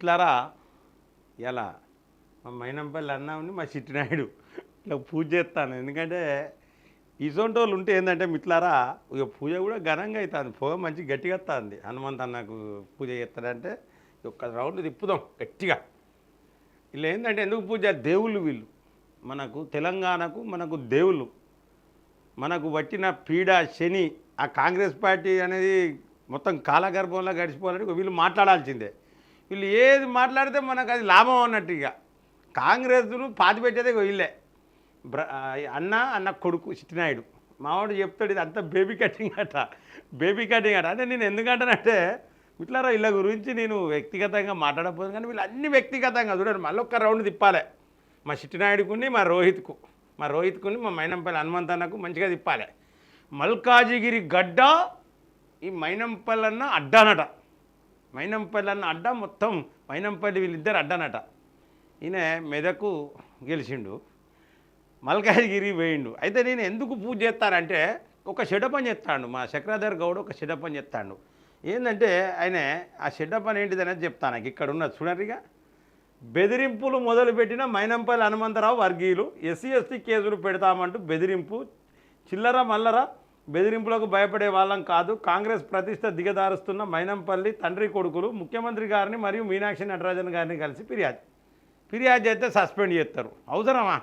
మిట్లారా ఇలా మా మైనంపల్లి అన్న ఉంది మా చిట్టినాయుడు. ఇలా పూజ చేస్తాను. ఎందుకంటే ఇసొంటి వాళ్ళు ఉంటే ఏంటంటే మిట్లారా ఇక పూజ కూడా ఘనంగా అవుతుంది పొగ మంచి గట్టిగా వస్తుంది. హనుమంత్ అన్నకు పూజ చేస్తాడంటే ఒక్క రౌండ్ తిప్పుదాం గట్టిగా. వీళ్ళు ఏంటంటే ఎందుకు పూజ దేవుళ్ళు వీళ్ళు. మనకు తెలంగాణకు మనకు దేవుళ్ళు. మనకు వచ్చిన పీడ శని ఆ కాంగ్రెస్ పార్టీ అనేది మొత్తం కాలగర్భంలో గడిచిపోవాలని వీళ్ళు మాట్లాడాల్సిందే. వీళ్ళు ఏది మాట్లాడితే మనకు అది లాభం అన్నట్టు ఇక. కాంగ్రెస్ను పాతి పెట్టేదే వీళ్ళే. బ్ర అన్న అన్న కొడుకు చిట్టినాయుడు. మావాడు చెప్తాడు ఇది అంతా బేబీ కటింగ్ అట. బేబీ కటింగ్ అట. అంటే నేను ఎందుకంటానంటే ఇట్లారా వీళ్ళ గురించి నేను వ్యక్తిగతంగా మాట్లాడకపోదు కానీ వీళ్ళు అన్ని వ్యక్తిగతంగా చూడండి. మళ్ళీ ఒక్క రౌండ్ తిప్పాలి. మా చిట్టినాయుడుకుని మా రోహిత్కు. మా రోహిత్కుని మా మైనంపల్లి హనుమంతన్నకు మంచిగా తిప్పాలి. మల్కాజిగిరి గడ్డ ఈ మైనంపల్లన్న అడ్డానట. మైనంపల్లి అన్న అడ్డ మొత్తం మైనంపల్లి వీళ్ళిద్దరు అడ్డనట. ఈయన మెదకు గెలిచిండు. మల్కాజ్గిరి వేయిండు అయితే నేను ఎందుకు పూజ చేస్తానంటే ఒక షెడపని చెప్తాడు మా చక్రధర్ గౌడ్ ఒక షెడపని చెప్తాడు ఏంటంటే ఆయన ఆ షెడపని పని ఏంటిదనేది చెప్తాను నాకు. ఇక్కడ ఉన్నది చూడరిగా బెదిరింపులు మొదలుపెట్టిన మైనంపల్లి హనుమంతరావు వర్గీయులు. ఎస్సీ ఎస్టీ కేసులు పెడతామంటూ బెదిరింపు. చిల్లర మల్లర బెదిరింపులకు భయపడే వాళ్ళం కాదు. కాంగ్రెస్ ప్రతిష్ట దిగదారుస్తున్న మైనంపల్లి తండ్రి కొడుకులు ముఖ్యమంత్రి గారిని మరియు మీనాక్షి నటరాజన్ గారిని కలిసి ఫిర్యాదు. ఫిర్యాదు చేస్తే సస్పెండ్ చేస్తారు. అవసరమా?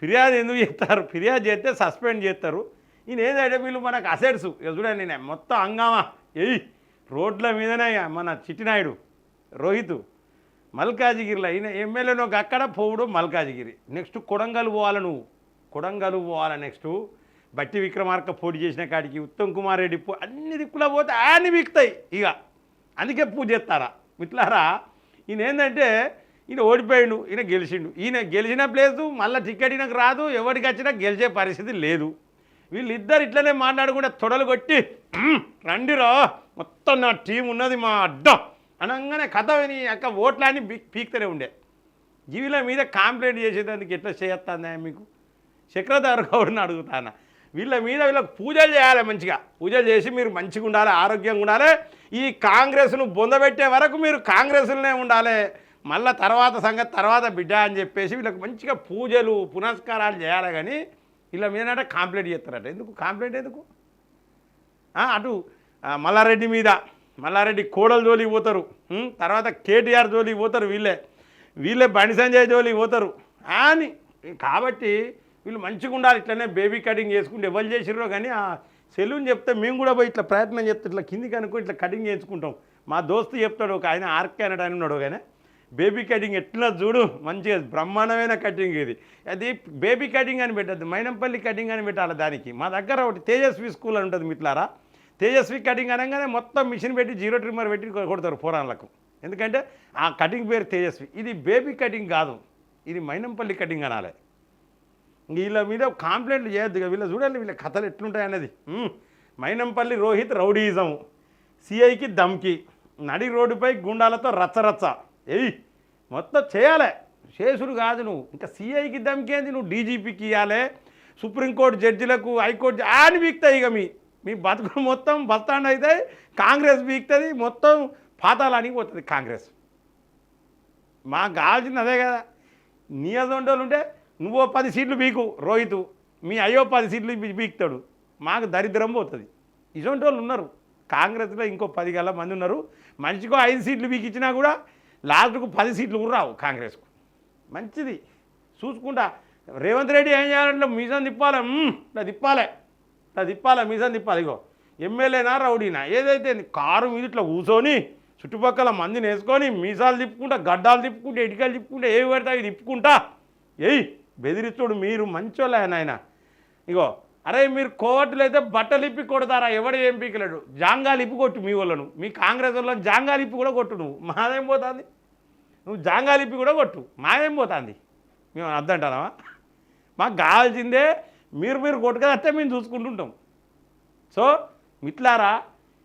ఫిర్యాదు ఎందుకు చేస్తారు? ఫిర్యాదు చేస్తే సస్పెండ్ చేస్తారు. ఈయన ఏదంటే వీళ్ళు మనకు అసెట్స్. ఇక చూడండి నేను మొత్తం అంగామా ఎయి రోడ్ల మీదనే మన చిట్టినాయుడు రోహిత్ మల్కాజిగిరిలో ఈయన ఎమ్మెల్యేను ఒక అక్కడ పోవుడు మల్కాజిగిరి. నెక్స్ట్ కొడంగల్ పోవాలి నువ్వు? కొడంగల్ పోవాలి నెక్స్ట్? బట్టి విక్రమార్క పోటీ చేసిన కాడికి ఉత్తమ్ కుమార్ రెడ్డి పో అన్ని దిక్కులా పోతే అన్ని వీక్తాయి ఇక. అందుకే పూజ చేస్తారా? మిట్లారా ఈయన ఏంటంటే ఈయన ఓడిపోయిండు ఈయన గెలిచిండు. ఈయన గెలిచిన ప్లేసు మళ్ళీ టికెట్ ఈయనకు రాదు ఎవరికి వచ్చినా గెలిచే పరిస్థితి లేదు. వీళ్ళిద్దరు ఇట్లనే మాట్లాడుకుంటే తొడలు కొట్టి రండిరా మొత్తం నా టీం ఉన్నది మా అడ్డం. అనగానే కథ విని అక్క ఓట్లన్నీ పీక్ పీక్తూనే ఉండే. జీవిల మీద కాంప్లైంట్ చేసేదానికి ఎట్లా చేస్తాందా మీకు? చక్రధార గౌడ్ని అడుగుతానా? వీళ్ళ మీద వీళ్ళకి పూజలు చేయాలి మంచిగా. పూజలు చేసి మీరు మంచిగా ఉండాలి ఆరోగ్యంగా ఉండాలి. ఈ కాంగ్రెస్ను బొందబెట్టే వరకు మీరు కాంగ్రెస్లోనే ఉండాలి. మళ్ళీ తర్వాత సంగతి తర్వాత బిడ్డ అని చెప్పేసి వీళ్ళకి మంచిగా పూజలు పునస్కారాలు చేయాలి కానీ వీళ్ళ మీద కాంప్లైంట్ చేస్తారట. ఎందుకు? కాంప్లైంట్ ఎందుకు? అటు మల్లారెడ్డి మీద. మల్లారెడ్డి కోడలు జోలికి పోతారు. తర్వాత కేటీఆర్ జోలికి పోతారు వీళ్ళే. వీళ్ళే బండి సంజయ్ జోలికి పోతారు. అని కాబట్టి వీళ్ళు మంచిగా ఉండాలి ఇట్లనే బేబీ కటింగ్ చేసుకుంటే ఎవరు చేసిర్రో కానీ ఆ సెలూన్ చెప్తే మేము కూడా పోయి ఇట్లా ప్రయత్నం చెప్తే ఇట్లా కిందికి అనుకో ఇట్లా కటింగ్ చేయించుకుంటాం. మా దోస్తు చెప్తాడు ఒక ఆయన ఆర్కే అనడు ఆయన ఉన్నాడు కానీ బేబీ కటింగ్ ఎట్లా చూడు మంచిగా బ్రహ్మాండమైన కటింగ్ ఇది. అది బేబీ కటింగ్ అని పెట్టద్దు మైనంపల్లి కటింగ్ అని పెట్టాలి దానికి. మా దగ్గర ఒకటి తేజస్వి స్కూల్ అని ఉంటుంది మిట్లారా తేజస్వి కటింగ్ అనగానే మొత్తం మిషన్ పెట్టి జీరో ట్రిమ్మర్ పెట్టి కొడతారు పోరాళ్ళకు. ఎందుకంటే ఆ కటింగ్ పేరు తేజస్వి. ఇది బేబీ కటింగ్ కాదు. ఇది మైనంపల్లి కటింగ్ అనాలి. వీళ్ళ మీద కాంప్లైంట్లు చేయొద్దు ఇక వీళ్ళ చూడాలి వీళ్ళ కథలు ఎట్లుంటాయి అన్నది మైనంపల్లి రోహిత్ రౌడీజం. సిఐకి దమ్కి నడి రోడ్డుపై గుండాలతో రచ్చరచ్చ ఏయ్ మొత్తం చేయాలి. శేషుడు కాదు నువ్వు. ఇంకా సిఐకి దమ్కేంది నువ్వు డీజీపీకి ఇవ్వాలి సుప్రీంకోర్టు జడ్జిలకు హైకోర్టు జ- అని ఇక మీ. మీ బతుకు మొత్తం బస్తాండ్ అవుతాయి. కాంగ్రెస్ బీక్తుంది మొత్తం పాతాలానికి పోతుంది కాంగ్రెస్. మాకు కావాల్సింది అదే కదా. నీ ఉంటే నువ్వో పది సీట్లు బీకు రోహిత్. మీ అయ్యో పది సీట్లు బీక్తాడు బీకుతాడు. మాకు దరిద్రం పోతుంది. ఇటువంటి వాళ్ళు ఉన్నారు. కాంగ్రెస్లో ఇంకో పది గల మంది ఉన్నారు. మనిషికో ఐదు సీట్లు బీకిచ్చినా కూడా లాస్ట్కు పది సీట్లు కూడా రావు కాంగ్రెస్కు. మంచిది. చూసుకుంటా. రేవంత్ రెడ్డి ఏం చేయాలంటే మీసం తిప్పాలి. నా ఇట్లా తిప్పాలి. ఇట్లా తిప్పాలి మీసం తిప్పాలి. ఇగో ఎమ్మెల్యేనా రౌడీనా? ఏదైతే కారు మీద ఇట్లా కూర్చొని చుట్టుపక్కల మందిని వేసుకొని మీసాలు తిప్పుకుంటా గడ్డాలు తిప్పుకుంటా ఇటుకలు తిప్పుకుంటా ఏవి పడితే అవి తిప్పుకుంటా. ఏయ్ బెదిరిస్తుడు మీరు మంచోళ్ళ ఆయన ఇగో అరే మీరు కోవట్లు అయితే బట్టలు ఇప్పి కొడతారా? ఎవడు ఏం పీకలేడు? జాంగాలు ఇప్పి కొట్టు మీ వాళ్ళను. మీ కాంగ్రెస్ వాళ్ళని జాంగాలు ఇప్పి కూడా కొట్టు నువ్వు. మాదేం పోతుంది? నువ్వు జాంగాలు ఇప్పి కూడా కొట్టు. మాదేం పోతుంది? మేము అద్దంటారా మాకు కావాల్సిందే మీరు మీరు కొట్టుకదస్తే మేము చూసుకుంటుంటాం. సో మిట్లారా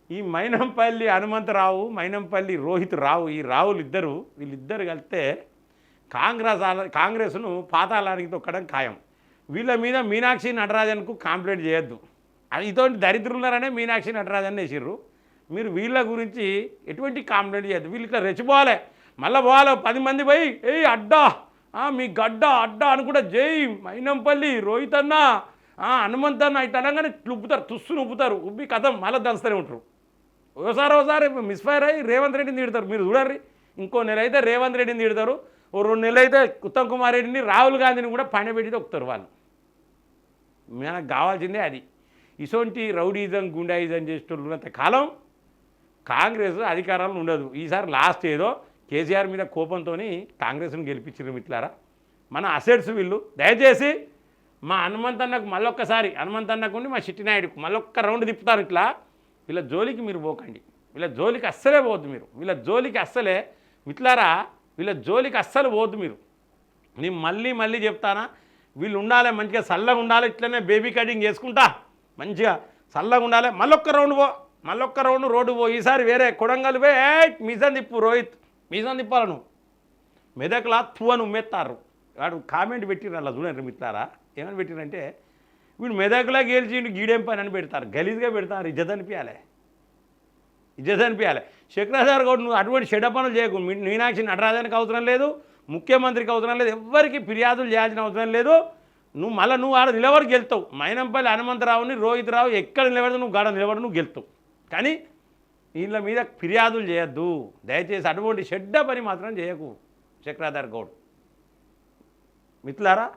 ఈ మైనంపల్లి హనుమంతరావు మైనంపల్లి రోహిత్ రావు ఈ రావులు ఇద్దరు వీళ్ళిద్దరు కలిస్తే కాంగ్రెస్ కాంగ్రెస్ను పాతాళానికి తొక్కడం ఖాయం. వీళ్ళ మీద మీనాక్షి నటరాజన్కు కాంప్లైంట్ చేయొద్దు. అది ఇటువంటి దరిద్రులనే మీనాక్షి నటరాజన్ వేసిర్రు మీరు వీళ్ళ గురించి ఎటువంటి కాంప్లైంట్ చేయొద్దు. వీళ్ళు ఇట్లా రెచ్చిపోవాలి. మళ్ళీ పోవాలి పది మంది పోయి ఏయ్ అడ్డా మీ గడ్డ అడ్డా అనుకుంటే జై మైనంపల్లి రోహిత్ అన్న ఆ, హనుమంత్ అన్న ఇట్లా అనగానే ఇట్లా ఉబ్బుతారు తుస్సును ఉబ్బుతారు ఉబ్బి కథం మళ్ళీ దంచుతూనే ఉంటారు. ఒకసారి ఒకసారి మిస్ఫైర్ అయ్యి రేవంత్ రెడ్డిని తిడతారు. మీరు చూడండి ఇంకో నెల అయితే రేవంత్ రెడ్డిని తిడతారు. ఓ రెండు నెలలు అయితే ఉత్తమ్ కుమార్ రెడ్డిని రాహుల్ గాంధీని కూడా పైన పెట్టి తొక్కుతారు వాళ్ళు. మనకు కావాల్సిందే అది. ఇసొంటి రౌడీజం గుండాయిజం చేస్తున్నంత కాలం కాంగ్రెస్ అధికారంలో ఉండదు. ఈసారి లాస్ట్ ఏదో కేసీఆర్ మీద కోపంతో కాంగ్రెస్ను గెలిపించారు మిట్లారా? మన అసెట్స్ వీళ్ళు. దయచేసి మా హనుమంతన్నకు మళ్ళొక్కసారి హనుమంతన్నకు మా చిట్టినాయుడుకు మళ్ళొక్క రౌండ్ తిప్పుతారు ఇట్లా. వీళ్ళ జోలికి మీరు పోకండి. వీళ్ళ జోలికి అస్సలే పోవద్దు మీరు. వీళ్ళ జోలికి అస్సలే. మిట్లారా? వీళ్ళ జోలికి అస్సలు పోద్దు మీరు. నేను మళ్ళీ మళ్ళీ చెప్తానా వీళ్ళు ఉండాలి మంచిగా చల్లగా ఉండాలి ఇట్లనే బేబీ కటింగ్ చేసుకుంటా మంచిగా చల్లగా ఉండాలి. మళ్ళొక్క రౌండ్ పో మళ్ళొక్క రౌండ్ రోడ్డు పో ఈసారి వేరే కొడంగల్ పోయి ఏయ్ మీసం తిప్పు రోహిత్ మిజన్ తిప్పాల నువ్వు? మెదక్లా తూ ఉమ్మెత్తారు వాడు కామెంట్ పెట్టిర్రు అలా చూడండి మిత్రారా ఏమని పెట్టిరంటే వీడు మెదక్లా గెలిచిండు గీడేం పని అని పెడతారు గలీజ్గా పెడతారు ఇజ్జత్ అనిపించాలి ఇజ్జత్ అనిపించాలి శంకరాచార్య గౌడ్ నువ్వు అటువంటి చెడ్డ పనులు చేయకు. మీనాక్షి నటరాజానికి అవసరం లేదు ముఖ్యమంత్రికి అవసరం లేదు ఎవ్వరికి ఫిర్యాదులు చేయాల్సిన అవసరం లేదు. నువ్వు మళ్ళీ నువ్వు ఆడ నిలబడి గెలుతావు. మైనంపల్లి హనుమంతరావుని రోహిత్ రావు ఎక్కడ నిలబడితే నువ్వు గాడ నిలబడి నువ్వు గెలుతావు. కానీ వీళ్ళ మీద ఫిర్యాదులు చేయొద్దు. దయచేసి అటువంటి చెడ్డ పని మాత్రం చేయకు చక్రాధార్ గౌడ్. మిత్రులారా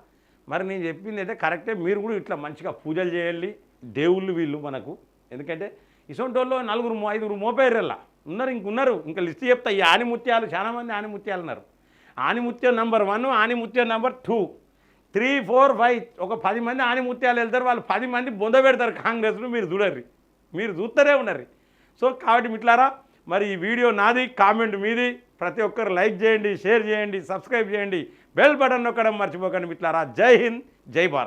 మరి నేను చెప్పింది అయితే కరెక్టే. మీరు కూడా ఇట్లా మంచిగా పూజలు చేయాలి దేవుళ్ళు వీళ్ళు మనకు. ఎందుకంటే ఇసొంటోళ్ళు నలుగురు ఐదుగురు మోపేర్రల్లా ఉన్నారు ఇంకున్నారు. ఇంకా లిస్ట్ చెప్తా ఈ ఆనిముత్యాలు చాలామంది ఆనిముత్యాలు ఉన్నారు. ఆనిముత్యం number one ఆనిముత్యం number two. Three four five ఒక పది మంది ఆనిముత్యాలు వెళ్తారు వాళ్ళు పది మంది బొంద పెడతారు కాంగ్రెస్ను మీరు చూడర్రి. మీరు చూస్తూనే ఉన్నారు సో కాబట్టి మిట్లారా మరి ఈ వీడియో నాది కామెంట్ మీది. ప్రతి ఒక్కరు లైక్ చేయండి షేర్ చేయండి సబ్స్క్రైబ్ చేయండి. బెల్ బటన్ నొక్కడం మర్చిపోకండి మిట్లారా. జై హింద్ జై భారత్.